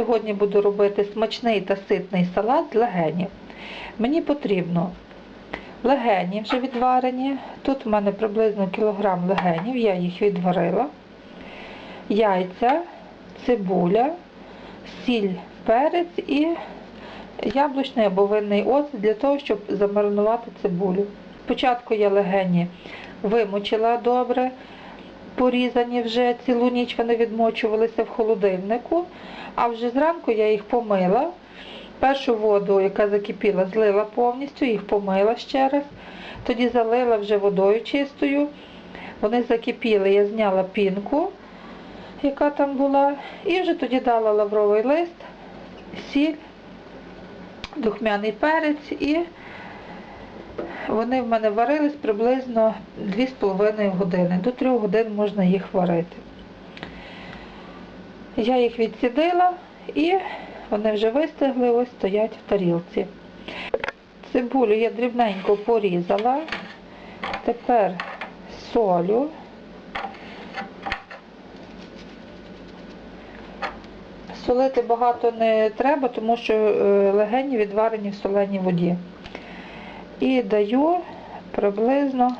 Сьогодні буду робити смачний та ситний салат з легенів. Мені потрібно легені вже відварені. Тут в мене приблизно кілограм легенів, я їх відварила. Яйця, цибуля, сіль, перець і яблучний або винний оцет для того, щоб замаринувати цибулю. Спочатку я легені вимочила добре, порізані вже цілу ніч вони відмочувалися в холодильнику, а вже зранку я їх помила. Першу воду, яка закипіла, злила повністю, їх помила ще раз. Тоді залила вже водою чистою. Вони закипіли, я зняла пінку, яка там була, і вже тоді дала лавровий лист, сіль, духмяний перець і вони в мене варились приблизно 2,5 години. До 3 годин можна їх варити. Я їх відсідила і вони вже вистигли, ось стоять в тарілці. Цибулю я дрібненько порізала. Тепер солю. Солити багато не треба, тому що е, легені відварені в соленій воді. І даю приблизно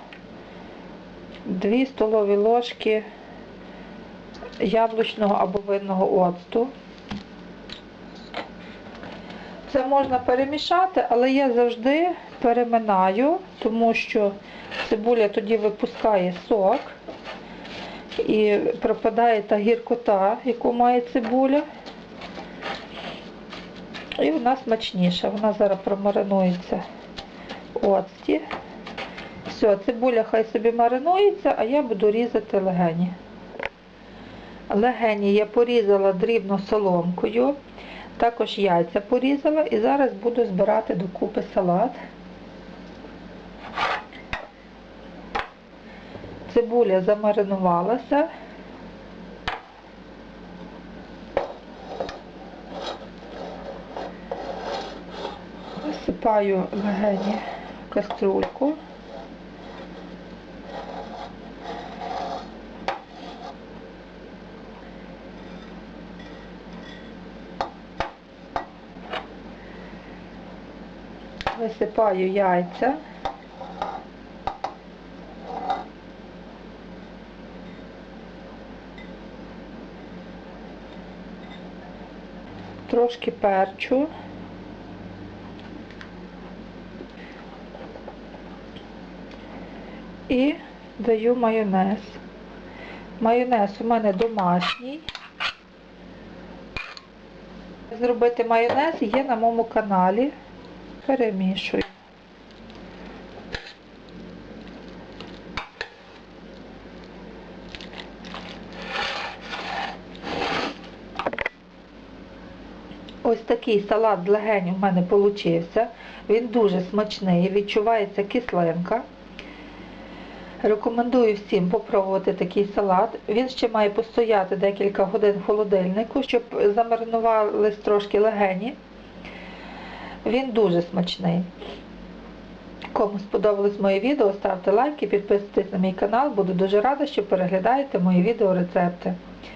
2 столові ложки яблучного або винного оцту. Це можна перемішати, але я завжди переминаю, тому що цибуля тоді випускає сок і пропадає та гіркота, яку має цибуля. І вона смачніша. Вона зараз промаринується оцті. Все, цибуля хай собі маринується, а я буду різати легені. Легені я порізала дрібно соломкою. Також яйця порізала і зараз буду збирати докупи салат. Цибуля замаринувалася. Висипаю легені в каструльку. Висипаю яйця. Трошки перчу. І даю майонез. Майонез у мене домашній. Зробити майонез є на моєму каналі. Перемішую. Ось такий салат з легень у мене вийшов. Він дуже смачний, відчувається кислинка. Рекомендую всім попробувати такий салат. Він ще має постояти декілька годин в холодильнику, щоб замаринувались трошки легені. Він дуже смачний. Кому сподобалось моє відео, ставте лайки, підписуйтесь на мій канал. Буду дуже рада, що переглядаєте мої відеорецепти.